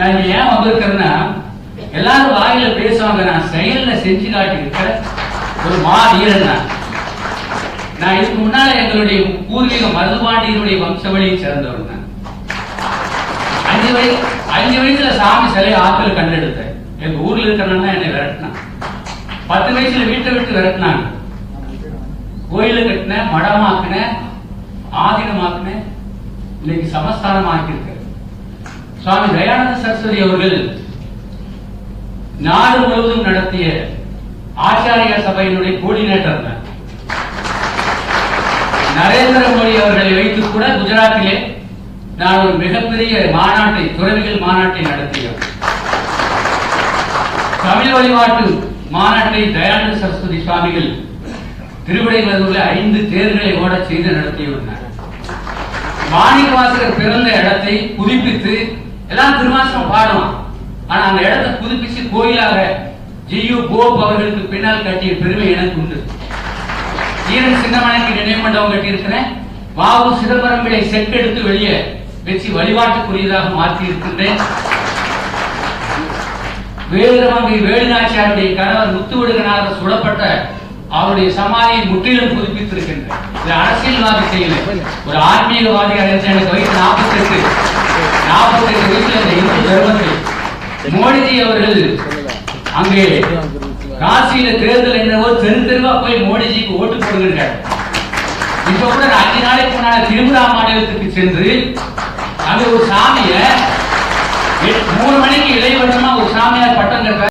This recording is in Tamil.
நான் இங்க ஏன் வந்திருக்கிறேன்னா எல்லாரும் வாயில பேசுவாங்க. நான் செயல்ல செஞ்சு காட்டியிருக்கிற ஒரு மா வீரன் நான். நான் இதுக்கு முன்னால எங்களுடைய பூர்வீக மருதுபாண்டியனுடைய வம்சவழியை சேர்ந்தவர் நான். அஞ்சு வயசு அஞ்சு வயசுல சாமி சிலை ஆக்கள் கண்டெடுத்தேன். எங்க ஊர்ல இருக்கிறனா என்னை விரட்டினான். பத்து வயசுல வீட்டை விட்டு விரட்டினாங்க. கோயில கட்டினேன் மடமாக்குன ஆதீனமாக்குன இன்னைக்கு சமஸ்தானம் ஆக்கியிருக்க சுவாமி தயானந்த சரஸ்வதி அவர்கள் நாடு முழுவதும் நடத்திய ஆச்சாரிய சபையினுடைய கோஆர்டினேட்டர் தான் நரேந்திர மோடி அவர்களை வைத்து கூட குஜராத்திலே நான் ஒரு மிகப்பெரிய மாநாட்டை துறவிகள் மாநாட்டை நடத்தியவர் தமிழ் வழிபாட்டு மாநாட்டை தயானந்த சரஸ்வதி சுவாமிகள் திருவிடைமருதூரில் ஐந்து தேர்களை ஓட செய்து நடத்தியவர் மாணிக்கவாசகர் பிறந்த இடத்தை புதுப்பித்து எல்லாம் திருவாசகம் பாடுவான் ஆனா அந்த இடத்தை புதுப்பிச்சு கோயிலாக ஜியு கோப் அவர்களுக்கு பின்னால் கட்டிய பெருமை எனக்கு உண்டு. ஈரன் சின்னமனைக்கு நினைவு மண்டபம் கட்டியிருக்கிறேன். வாவு சிதம்பரம் பிள்ளை செட்டெடுத்து வெளியே வச்சு வழிபாட்டுக்குரியதாக மாற்றி இருக்கின்றேன் வேலுரமங்கை வேலுநாச்சியாருடைய கணவர் முத்துவிடுகனாக சுடப்பட்ட அவருடைய சமாதியை முற்றிலும் புதுப்பித்திருக்கின்றேன். இது அரசியல்வாதி செய்யல ஒரு ஆன்மீகவாதியாக இருந்த எனக்கு வயசு நாற்பத்தி மோடிஜி அவர்கள் அங்கே காசியில தேர்தல் என்னவோ தெரு தெருவா போய் மோடிஜிக்கு ஓட்டு போடுகிறார் இப்ப கூட அஞ்சு நாளைக்கு முன்னால திரிபுரா மாநிலத்துக்கு சென்று அங்க ஒரு சாமிய மூணு மணிக்கு இளைவட்டமா ஒரு சாமியார் பட்டம் கட்ட